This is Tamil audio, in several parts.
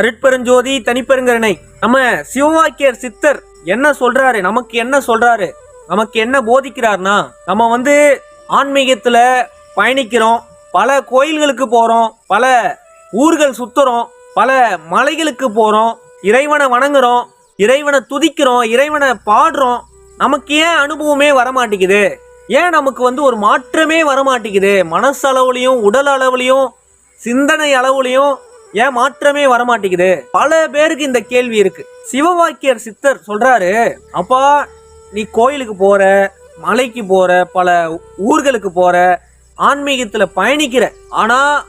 அருட்பெருஞ்சோதி தனிப்பெருங்கருணை. நம்ம சிவவாக்கியர் சித்தர் என்ன சொல்றாரு? நமக்கு என்ன சொல்றாரு? நமக்கு என்ன போதிக்கிறார்னா நம்ம வந்து ஆன்மீகத்துல பயணிக்கிறோம். பல கோயில்களுக்கு போறோம். பல ஊர்கள் சுத்துறோம். பல மலைகளுக்கு போறோம். இறைவனை வணங்குறோம். இறைவனை துதிக்கிறோம். இறைவனை பாடுறோம். நமக்கு ஏன் அனுபவமே வரமாட்டேங்குது? ஏன் நமக்கு வந்து ஒரு மாற்றமே வரமாட்டேங்குது? மனசளவுலையும் உடல் அளவுலையும் சிந்தனை அளவுலையும் ஏன் மாற்றமே வரமாட்டேங்குது? பல பேருக்கு இந்த கேள்வி இருக்கு. சிவவாக்கியர் சித்தர் சொல்றாரு அப்பா நீ கோயிலுக்கு போற மலைக்கு போற பல ஊர்களுக்கு போற ஆன்மீகத்துல பயணிக்கிற. ஆனா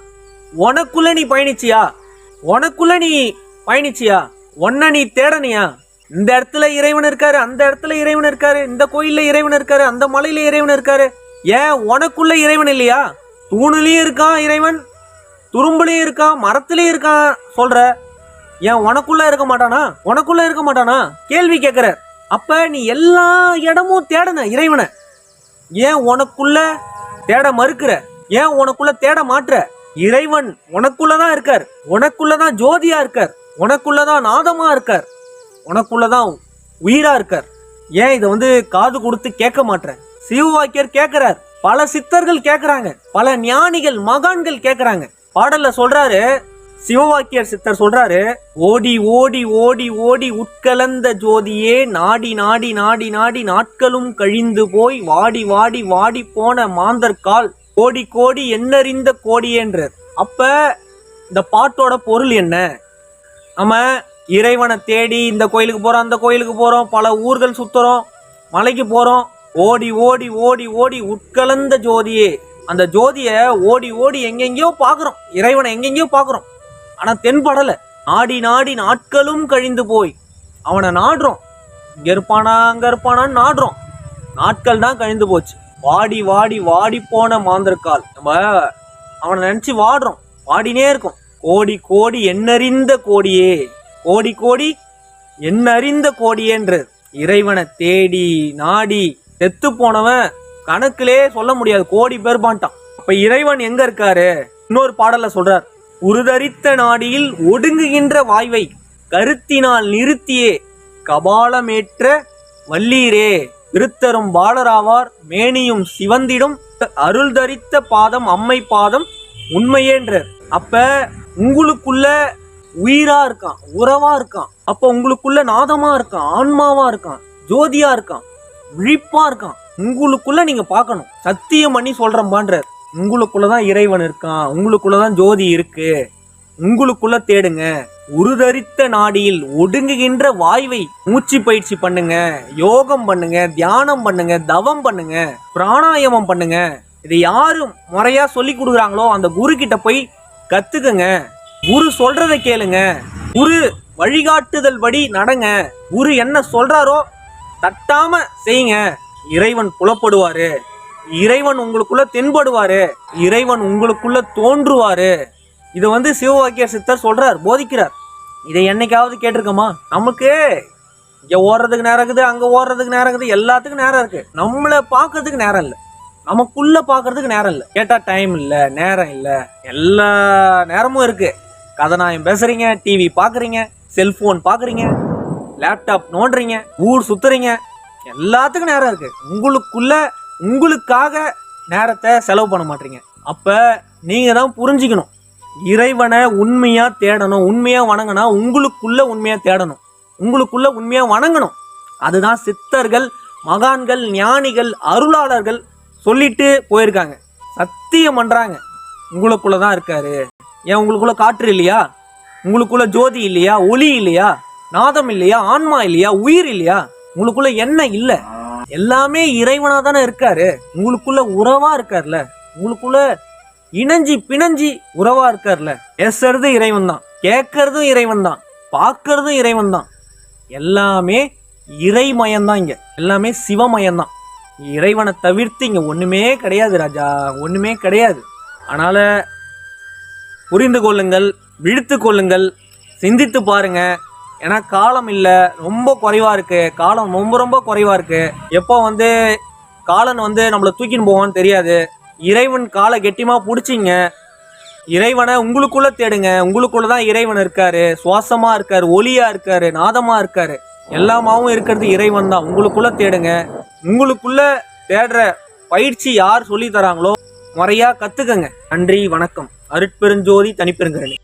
உனக்குள்ள நீ பயணிச்சியா? உனக்குள்ள நீ பயணிச்சியா? உன்ன நீ தேடனியா? இந்த இடத்துல இறைவன் இருக்காரு அந்த இடத்துல இறைவன் இருக்காரு இந்த கோயில்ல இறைவன் இருக்காரு அந்த மலையில இறைவன் இருக்காரு. ஏன் உனக்குள்ள இறைவன் இல்லையா? தூணுலயும் இருக்கான் இறைவன் துரும்புலேயே இருக்கான் மரத்துலயும் இருக்கான் சொல்ற? ஏன் உனக்குள்ள இருக்க மாட்டானா? உனக்குள்ள இருக்க மாட்டானா? கேள்வி கேட்குற அப்ப நீ எல்லா இடமும் தேடன இறைவனை. ஏன் உனக்குள்ள தேட மறுக்கிற? ஏன் உனக்குள்ள தேட மாற்ற இறைவன் உனக்குள்ளதான் இருக்கார். உனக்குள்ளதான் ஜோதியா இருக்கார். உனக்குள்ளதான் நாதமா இருக்கார். உனக்குள்ளதான் உயிரா இருக்கார். ஏன் இதை வந்து காது கொடுத்து கேட்க மாட்டுற? சிவ வாக்கியர் கேட்கிறார் பல சித்தர்கள் கேட்கிறாங்க பல ஞானிகள் மகான்கள் கேட்கிறாங்க பாடல்ல சொல்றாரு சிவவாக்கியர் சித்தர் சொல்றாரு ஓடி ஓடி ஓடி ஓடி உட்கலந்த ஜோதியே நாடி நாடி நாடி நாடி நாட்களும் கழிந்து போய் வாடி வாடி வாடி போன மாந்தர்கால் கோடி கோடி என்னறிந்த கோடியேன்றார் அப்ப இந்த பாட்டோட பொருள் என்ன? நம்ம இறைவனை தேடி இந்த கோயிலுக்கு போறோம் அந்த கோயிலுக்கு போறோம் பல ஊர்கள் சுத்துறோம் மலைக்கு போறோம் ஓடி ஓடி ஓடி ஓடி உட்கலந்த ஜோதியே அந்த ஜோதியை ஓடி ஓடி எங்கெங்கேயோ பார்க்குறோம். இறைவனை எங்கெங்கேயோ பார்க்குறோம். ஆனால் தென்படலை. நாடி நாடி நாட்களும் கழிந்து போய். அவனை நாடுறோம். இங்கே இருப்பானா அங்கே இருப்பானான்னு நாடுறோம். நாட்கள் தான் கழிந்து போச்சு. வாடி வாடி வாடி போன மாந்தர்கால் நம்ம அவனை நினச்சி வாடுறோம். வாடினே இருக்கும். கோடி கோடி எண்ணறிந்த கோடியே. கோடி கோடி எண்ணறிந்த கோடியேன்றது இறைவனை தேடி நாடி செத்து போனவன் கணக்கிலே சொல்ல முடியாது. கோடி பேர் பாண்டான். அப்ப இறைவன் எங்க இருக்காரு? இன்னொரு பாடல்ல சொல்றார். உருதரித்த நாடியில் ஒடுங்குகின்ற வாய்வை கருத்தினால் நிறுத்தியே கபாலமேற்ற வல்லீரே. திருத்தரும் பாலராவார் மேனியும் சிவந்திடும் அருள் தரித்த பாதம் அம்மை பாதம் உண்மையேன்றார். அப்ப உங்களுக்குள்ள உயிரா இருக்கான் உறவா இருக்கான். அப்ப உங்களுக்குள்ள நாதமா இருக்கான் ஆன்மாவா இருக்கான் ஜோதியா இருக்கான் விழிப்பா இருக்கான். உங்களுக்குள்ள நீங்க பார்க்கணும். சத்தியம் பண்ணி சொல்றம்பான்றார். உங்களுக்குள்ளதான் இறைவன் இருக்கான். உங்களுக்குள்ளதான் ஜோதி இருக்கு. உங்களுக்குள்ள தேடுங்க. உருதரித்த நாடியில் ஒடுங்குகின்ற வாய்வை மூச்சு பயிற்சி பண்ணுங்க. யோகம் பண்ணுங்க தியானம் பண்ணுங்க தவம் பண்ணுங்க பிராணாயாமம் பண்ணுங்க. இதை யாரு முறையா சொல்லி கொடுக்குறாங்களோ அந்த குரு கிட்ட போய் கத்துக்குங்க. குரு சொல்றதை கேளுங்க. குரு வழிகாட்டுதல் படி நடங்க. குரு என்ன சொல்றாரோ தட்டாம செய்யுங்க. இறைவன் புலப்படுவாரு. இறைவன் உங்களுக்குள்ள தென்படுவாரு. இறைவன் உங்களுக்குள்ள தோன்றுவாரு. இதை வந்து சிவவாக்கிய சித்தர் சொல்றார் போதிக்கிறார். இதை என்னைக்காவது கேட்டிருக்கோமா? நமக்கு. இங்க ஓடுறதுக்கு நேரம் இருக்குது அங்க ஓடுறதுக்கு நேரம் இருக்குது எல்லாத்துக்கும் நேரம் இருக்கு. நம்மளை பார்க்கறதுக்கு நேரம் இல்லை. நமக்குள்ள பார்க்கறதுக்கு நேரம் இல்லை. கேட்டா டைம் இல்லை நேரம் இல்லை. எல்லா நேரமும் இருக்கு. கதநாயம் பேசுறீங்க? டிவி பார்க்குறீங்க செல்போன் பார்க்குறீங்க லேப்டாப் நோண்டுறீங்க? ஊர் சுத்துறீங்க? எல்லாத்துக்கும் நேரம் இருக்கு. உங்களுக்குள்ள உங்களுக்காக நேரத்தை செலவு பண்ண மாட்டீங்க. அப்ப நீங்க தான் புரிஞ்சுக்கணும். இறைவனை உண்மையா தேடணும். உண்மையா வணங்கினா உங்களுக்குள்ள உண்மையா தேடணும். உங்களுக்குள்ள உண்மையா வணங்கணும். அதுதான் சித்தர்கள் மகான்கள் ஞானிகள் அருளாளர்கள் சொல்லிட்டு போயிருக்காங்க. சத்தியம் பண்றாங்க. உங்களுக்குள்ள தான் இருக்காரு. ஏன் உங்களுக்குள்ள காற்று இல்லையா? உங்களுக்குள்ள ஜோதி இல்லையா? ஒளி இல்லையா? நாதம் இல்லையா? ஆன்மா இல்லையா? உயிர் இல்லையா? உங்களுக்குள்ள என்ன இல்ல? எல்லாமே இறைவனா தானே இருக்காரு. உங்களுக்குள்ள உறவா இருக்கார்ல. உங்களுக்குள்ள இணைஞ்சி பிணைஞ்சி உறவா இருக்கார்ல. பேசுறது இறைவன் தான். கேட்கறதும் இறைவன் தான். பார்க்கறதும் இறைவன் தான். எல்லாமே இறைமயம் தான் இங்க. எல்லாமே சிவமயம் தான். இறைவனை தவிர்த்து இங்க ஒண்ணுமே கிடையாது ராஜா. ஒண்ணுமே கிடையாது. அதனால புரிந்து கொள்ளுங்கள் விழித்து கொள்ளுங்கள் சிந்தித்து பாருங்கள் ஏன்னா காலம் இல்லை. ரொம்ப குறைவாக இருக்குது காலம் ரொம்ப ரொம்ப குறைவாக இருக்கு. எப்போ வந்து காலன் வந்து நம்மளை தூக்கின்னு போவான்னு தெரியாது. இறைவன் காலை கெட்டிமா பிடிச்சிங்க. இறைவனை உங்களுக்குள்ளே தேடுங்க. உங்களுக்குள்ளே தான் இறைவன் இருக்கார். சுவாசமாக இருக்கார். ஒலியாக இருக்கார். நாதமாக இருக்கார். எல்லாமாவும் இருக்கிறது இறைவன் தான். உங்களுக்குள்ளே தேடுங்க. உங்களுக்குள்ளே தேடுற பயிற்சி யார் சொல்லி தராங்களோ முறையாக கற்றுக்கங்க நன்றி வணக்கம். அருட்பெருஞ்சோதி தனிப்பெருங்கரணி.